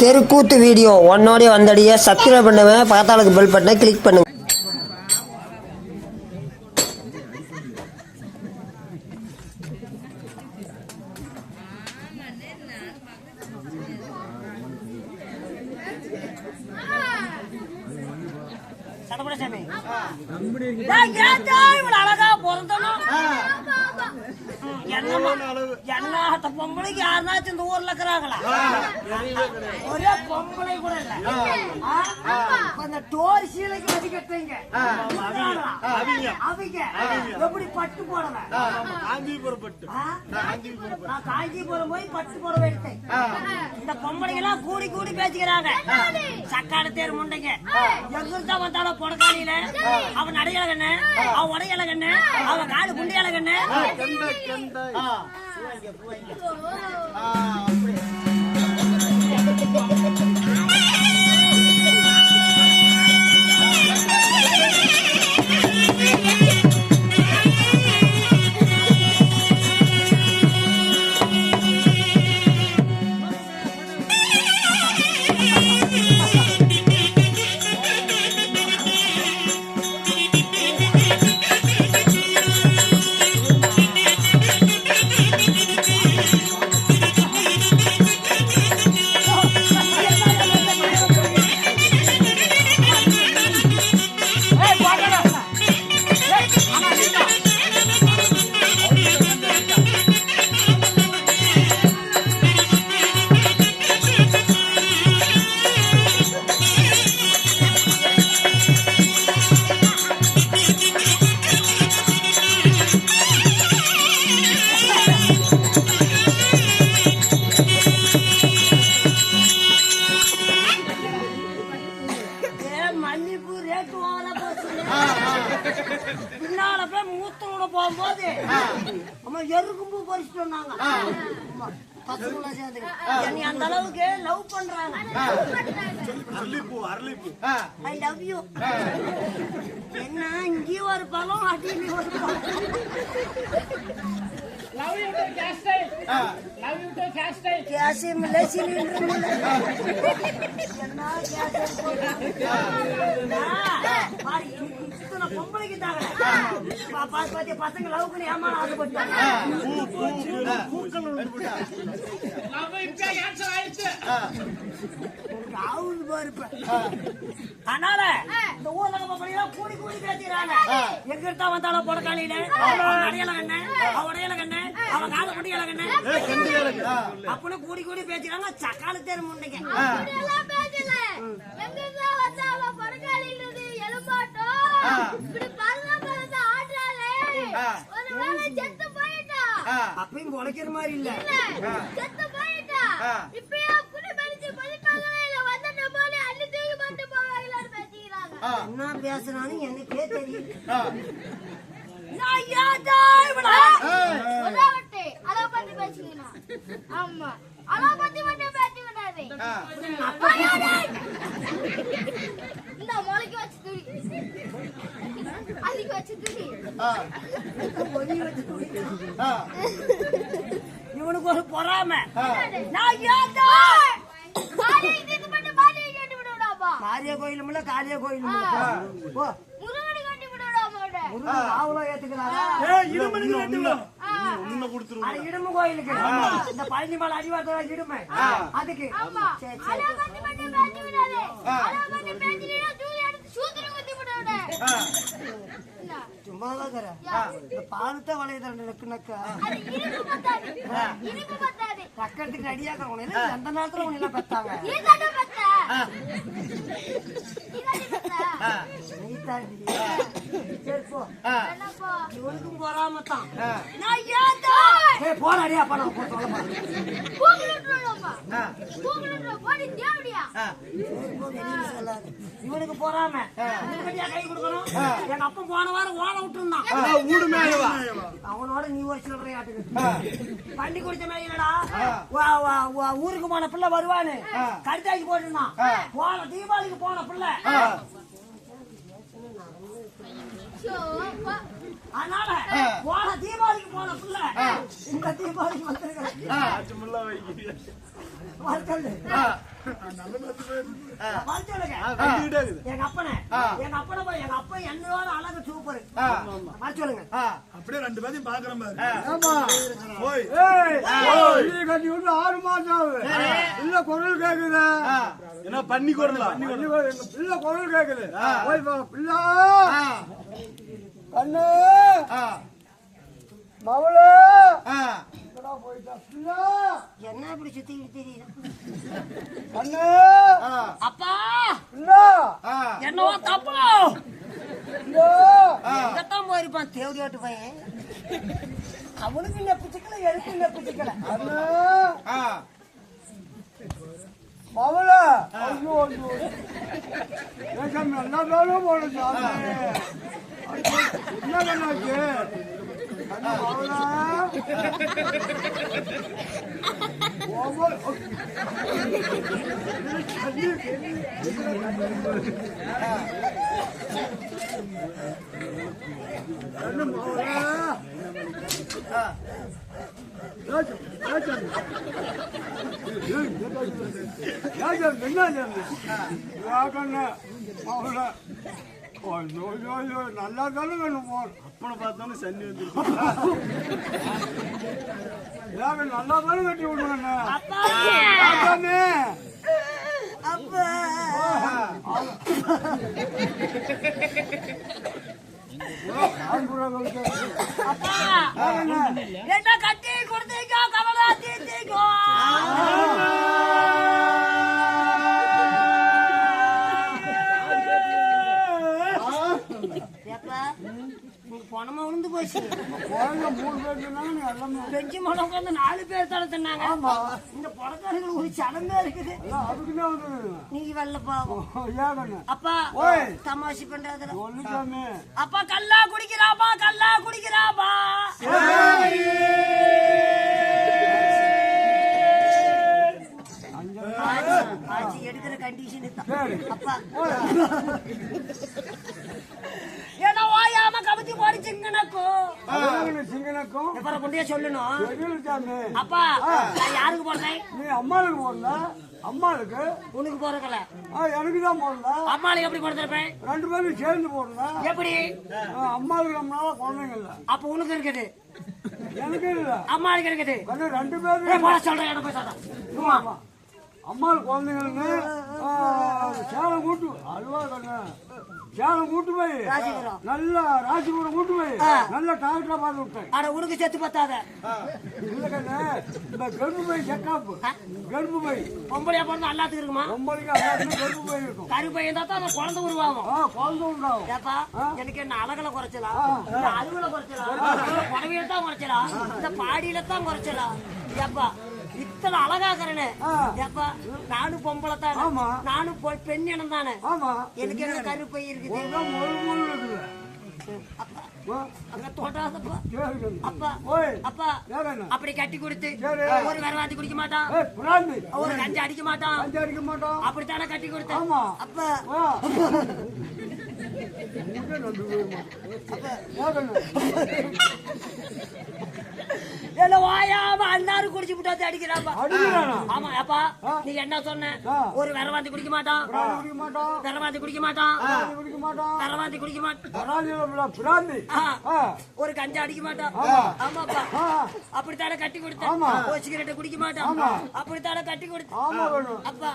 தெருக்கூத்து video. ஒன்னோடய வந்தடிய subscribe பண்ணுவேன் பக்கத்தாளுக்கு bell பட்டனை கிளிக் பண்ணுங்கள் சடபடசாமி. இவ்வளவு அழகா பிறந்தனும்? பொம்பளைக்கு யாருனாச்சும் இந்த ஊர்ல இருக்கிறாங்களா? ஒரே பொம்பளை கூட இல்ல. டோர் சீலைக்கு வச்சு கட்டுறீங்க. அவங்க. எப்படி பட்டு ஆ? நான் காஞ்சிபுரம் போய் பட்டு புடவை எடுத்தேன். இந்த பொம்பளைங்க எல்லாம் கூடி கூடி பேசிக்கிறாங்க. சக்காடு தேர் முண்டைங்க. எங்கிருந்தா வந்தாலும் புடக்காளியில அவன் நடையல கண்ணு அவன் உடையல கண்ணு அவன் காலு குண்டியால கண்ணு பண்றாங்க ஐ லவ் யூ என்ன இங்கேயும் ஒரு பழம் அடியிலையும் ஒரு பழம். கேஸும் இல்லை சிலிண்டரும் இல்லை என்ன கேஸ் பாரு, இத்தனை பொம்பளைக்கு தாங்கல. பா- பா- பாத்தியா, பசங்க பண்ணி ஏமாற ஆசைப்பட்டாங்க. ராகுல் பாரு இப்ப. அதனால இந்த ஊர்ல கூடி கூடி பேசிக்கிறாங்க. எங்க இருந்தா வந்தாலும் புடக்காளியில, அவன் அடையாள கண்ணு, அவன் கண்ணு, அவன் காது குண்டியாள கண்ணு. அப்படின்னு கூடி கூடி பேசிக்கிறாங்க. சக்காலு தேர் எலும்பாட்டம். இப்படி பறந்து பறந்து ஆடுறாளே. ஒருவேளை செத்து போயிட்டா. அப்பயும் பொழைக்கிற மாதிரி இல்ல இல்ல, செத்து போயிட்டா. இப்பயே குடி மறிச்சு படுக்காங்களே, இல்ல வந்த டப்பாலே அள்ளி தூக்கி போட்டு போவாங்களான்னு பேசிக்கிறாங்க. என்ன பேசுறான்னு எனக்கே தெரியும் நான் இவள? அதை பத்தி பேசிக்கணும். ஆமா அதை பத்தி மட்டும். இந்த முளைக்கு வச்ச துணி அதுக்கு வச்ச துணி இவனுக்கு ஒரு பொறாம நான் மாலையை கட்டி விடுவிடாப்பா. காளிய காளிய கோயிலும் முருகனை ராவுல ஏத்துக்கிறாரா? அட இடும்பு கோயிலுக்கு. இந்த பழனி மலை அடிவாரத்தோட இடுமை அதுக்கு. ஆமா. சரி அதை சரி பத்தி மட்டும் பேசி விடாதே. அதை பத்தி பேசினீங்கன்னா தூக்கி எடுத்து சூத்திரம் குத்தி விடுவிட. என்ன? சும்மா தான் இந்த பாலத்தை வளையதல் நக்கு நக்க. பக்கத்துக்கு அடியாக்க உனக்கு எந்த நேரத்துல உன்னை எல்லாம் பெத்தாங்க? நீ தானே பத்த. நீ தானே பத்த. நீ தாண்டி சரி போ என்னப்பா? இவனுக்கும் பொறாமத்தான் நான் ஏன்டா ஏய் போடா அடியா அப்ப நான் போய் சொல்ல மாட்டேன் கூகுள் விட்டுருவோம்ப்பா. கூகுள் விட்டுருவோம். போடி, தேவடியா. இவனுக்கு போறாம கை கொடுக்கணும் எங்க அப்பா போன வாரம் ஓட விட்டுருந்தான் நீ ஒரு சில்லறை ஆட்டுக்கு பள்ளி குடிச்ச ஊருக்கு போன பிள்ளை வருவான்னு கடுத்தாக்கி போட்டுருந்தான் போன தீபாவளிக்கு போன பிள்ளை. அதனால. போன தீபாவளிக்கு போன பிள்ளை. இந்த தீபாவளிக்கு வந்திருக்கிறேன் எங்க அப்பனை. எங்க அப்பனை போய் எங்க அப்பா என்னோட அழகு சூப்பர். வாழ்த்தலுங்க ஆ, அப்படியே ரெண்டு பேரையும் விட்டு ஆறு மாசம் ஆகுது. இல்ல குரல் கேக்குது. என்ன பண்ணி கொடலாம் எங்க பிள்ளை குரல். கேக்குது. போய் பா, பிள்ளை. கண்ணு. மவளே ஆ, எங்கடா போயிட்டா பிள்ளை என்ன இப்படி சுத்தி தெரியுது அப்பா! என்னவோ தப்பு! எங்கத்தான் போயிருப்பான் தேவடி ஓட்டு பையன் அவனுக்கு நெப்பிச்சுக்கல எனக்கு நெப்பிச்சுக்கல மவளே! ஐயோ ஐயோ! ஏக்கா நல்லா தானே போன சாமி? ஐயோ, என்ன கண்ணு மவளே ஓவர் கண்ணு மவளே ஆ, ஏச்சு, நல்லா தானே வேணும் போன் அப்பனை பார்த்தானே சன்னி வந்து ஏங்க நல்லா தானே கட்டி விடுவேண்ணே அப்பா. கட்டி மூணு பேர் சொன்னாங்க நீ எல்லாமே மடம் உட்காந்து நாலு பேர் தலை தின்னாங்க. இந்த பணக்காரர்கள் ஒரு இருக்குது. அதுக்குன்னே வந்து நீங்க வெள்ள பாவம். அப்பா. தமாஷி அப்பா கல்லா குடிக்கிறாப்பா கல்லா குடிக்கிறாப்பா. ஆச்சி எடுக்கிற கண்டிஷன். அப்பா. ஏன்னா ஓயாம கவிச்சு போடிச்சுங்கனக்கும் சிங்கனக்கும் எப்பறம் கொண்டே சொல்லணும். அப்பா நான் யாருக்கு போடுறேன்? நீ அம்மாளுக்கு போடல. அம்மாளுக்கு? உனக்கு போறக்கல எனக்கு தான் போடல. அம்மாளுக்கு எப்படி போடுறப்பேன் ரெண்டு பேரும் சேர்ந்து போடல. எப்படி? அம்மாளுக்கு நம்மளால குழந்தைங்க இல்ல. அப்ப உனக்கு இருக்குது. எனக்கு இல்ல. அம்மாளுக்கு இருக்குது. ரெண்டு பேரும் போட சொல்றேன் எனக்கு போய் சொல்றேன். அம்மாளுக்கு குழந்தைங்களுக்கு சேலம் கூட்டு. அல்வா கண்ணு. சேலம் கூட்டு போய். ராசிபுரம். நல்ல ராசிபுரம் கூட்டு போய். நல்ல டாக்டரா பார்த்து விட்டேன். அட உனக்கு செத்து பத்தாத. இல்ல கண்ணு இந்த கருப்பு பை செக்கப் கருப்பு பை பொம்பளையா பிறந்தா எல்லாத்துக்கும் இருக்குமா? ரொம்பளுக்கு எல்லாத்துக்கும் கருப்பு பை இருக்கும். கரு பையன் தான் அந்த குழந்தை உருவாகும். குழந்தை உண்டாகும். ஏப்பா எனக்கு என்ன அழகுல குறைச்சலா? அழுகுல குறைச்சலா? புடவையில தான் குறைச்சலா? இந்த பாடியில தான் குறைச்சலா? ஏப்பா இத்தனை அழகாக்கிறேன்னு ஆ. ஏப்பா நானும் பொம்பளை தானே ஆமா. நானும் பெண் இனம் தானே ஆமா. எனக்கு என்ன கருப்பை இருக்குது? அப்படி கட்டி கொடுத்து. ஒரு குடிக்க மாட்டான். ஒரு கஞ்சி அடிக்க மாட்டான். அடிக்க மாட்டோம் அப்படித்தானே கட்டி கொடுத்தேன். அப்பா. என்ன வாயாம அண்ணாரு குடிச்சு விட்டாச்சு அடிக்கிறாப்பா? ஆமா அப்பா. நீ என்ன சொன்ன. ஒரு வரவாந்தி குடிக்க மாட்டான். வரவாந்தி குடிக்க மாட்டான். வரவாந்தி குடிக்க மாட்டான். ஒரு கஞ்சா அடிக்க மாட்டான். ஆமா. ஆமாப்பா. அப்படித்தானே கட்டி கொடுத்தேன். ஒரு சிகரெட்டை குடிக்க மாட்டான். அப்படித்தானே கட்டி கொடுத்தேன். அப்பா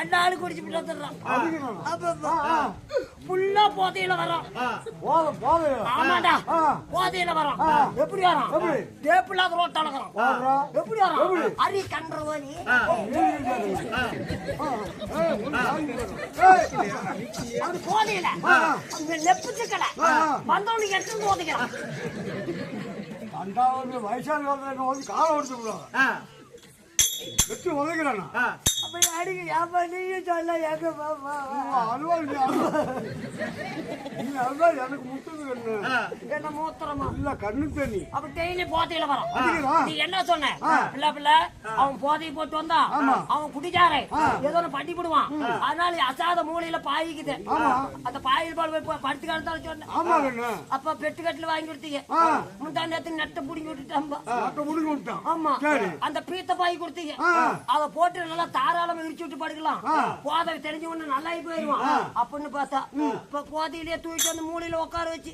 அண்ணாரு குடிச்சு விட்டு வந்துடுறான். அடிக்கணும். அப்பா ஆ. புல்லா போதையில வரோம் போத போதையா ஆமாடா. ஆ. போதையில வரோம். எப்படி வரோம் டேப்பு இல்லாத வரோம் போடுறா. எப்படி? எப்படி? அரி கன்றவனி அது போதையில. அங்க லெப்புச்சுக்கல வந்தவனுக்கு எடுத்து போதைக்கிறான் வயசான வந்து காலை ஓடிச்சு விடுவாங்க. வெட்டி உதைக்கிறானா? அப்படி அடிக்க ஏப்பா நீயும் சொல்ல எங்க பாப்பா எனக்கு முத்தது கண்ணு. என்ன மூத்திரமா? இல்ல கண்ணு தண்ணி அப்ப டெய்லி போதையில வரும்? நீ என்ன சொன்ன? பிள்ளை பிள்ளை அவன் போதையை போட்டு வந்தா அவன் குடிச்சாரே. ஏதோ ஒண்ணு பண்ணி விடுவான். அதனால அசாத மூலையில பாய்க்குது. அந்த பாயில் பால் போய் படுத்து கிடந்தாலும் சொன்னேன் அப்ப பெட்டு கட்டில வாங்கி கொடுத்தீங்க. முந்தா நேரத்துக்கு நெட்டை புடிங்கி விட்டான் ஆமா. அந்த பீத்த பாய் கொடுத்தீங்க. அத போட்டு நல்லா தாராளமா இடிச்சு விட்டு படுக்கலாம். தெரிஞ்ச உடனே நல்லா போயிருவான். அப்படின்னு பார்த்தா இப்ப போதையிலேயே தூக்கிட்டு வந்து மூலையில உட்கார வச்சு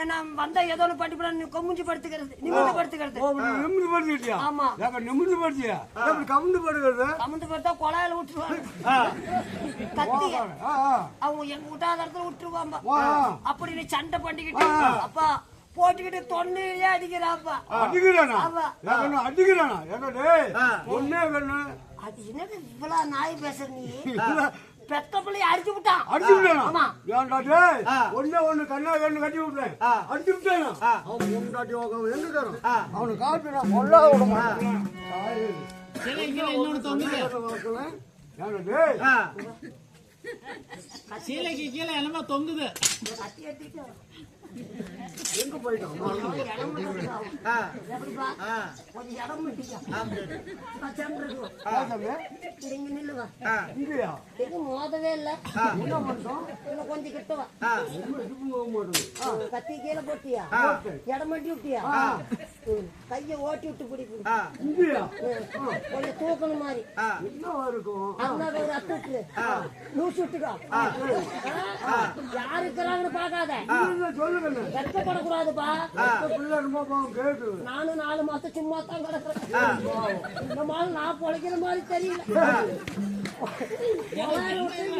ஏன்னா வந்தா ஏதோ ஒண்ணு பண்ணி போட கொமுஞ்சி படுத்துக்கிறது நிமிந்து படுத்துக்கிறது. ஓ, நீ நிமிர்ந்து படுத்துக்கிட்டியா? ஆமா. ஏங்க நிமிர்ந்து படுத்தியா? கவுந்து படுக்கிறது? கமுந்து படுத்தா கொலாயில விட்டுருவாங்க. ஆ. அவங்க எங்க விட்டாத இடத்துல விட்டுருவாங்க. அப்படி நீ சண்டை பண்ணிக்கிட்டு அப்பா போட்டுக்கிட்டு தொண்டையிலே அடிக்கிறாப்பா. அடிக்கிறானா? அடிக்கிறானா? டேய் ஒன்னே கண்ணு அது என்னது இவ்வளவு நாய் பேசுற நீ? பெத்த பிள்ளைய அடிச்சு விட்டான் அடிச்சு விட்டானா? ஆமா. ஏன்டா டேய் ஒன்னே ஒண்ணு கண்ணா கண்ணு கட்டி விட்டேன் அடிச்சு விட்டானா? அவன் அவன் எங்க தரும் அவனுக்கு காப்பி நான் கொல்லா விட மாட்டேன். இன்னொன்னு தொங்குது ஏன்டா டேய் சீலைக்கு கீழே எல்லாமே தொங்குது. எங்க இது மோதவே இல்ல. என்ன பண்றோம் இன்னும் கொஞ்சம் கிட்ட வா. கத்தி கீழே போட்டியா? இடம் மட்டும் விட்டியா. கைய ஓட்டி விட்டு பிடிக்கும் கொஞ்சம் தூக்கணும் மாதிரி. அத்துட்டு லூஸ் விட்டுக்கோ? யாரு இருக்கிறாங்கன்னு பாக்காத கேட்டு நானும் நாலு மாசம் சும்மா தான் கிடக்குறேன் இந்த மாதிரி நான் பொழைக்கிற மாதிரி தெரியல.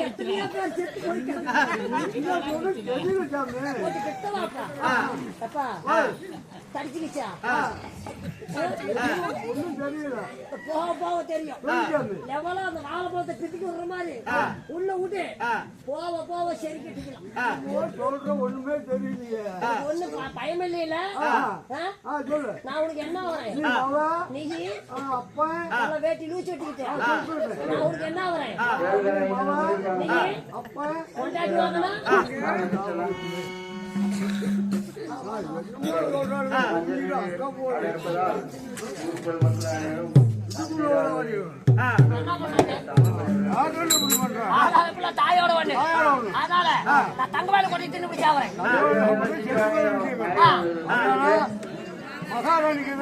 எத்தனையோ பேர் செத்து போயிட்டாங்க. தெரியல சாமி. அப்பா தெரியல. போக போக தெரியும். சாமி எவ்வளவு அந்த பிடிக்க விடுற மாதிரி? உள்ள விட்டு போக போக சரி கட்டிக்கலாம். சொல்ற ஒண்ணுமே தெரியலையே. ஒண்ணு பயம் இல்லையில சொல்லு. நான் உனக்கு என்ன வரேன் நீ நல்ல வேட்டி லூச்சு வெட்டிக்கிட்டேன் நான் உனக்கு என்ன வரேன் நீ அப்பன் கொண்டாடி வாங்கினா தாயோட ஒண்ணு அதனால நான் தங்க கொண்டு தின்னு பிடிச்சா வரேன் மகாராணிக்கு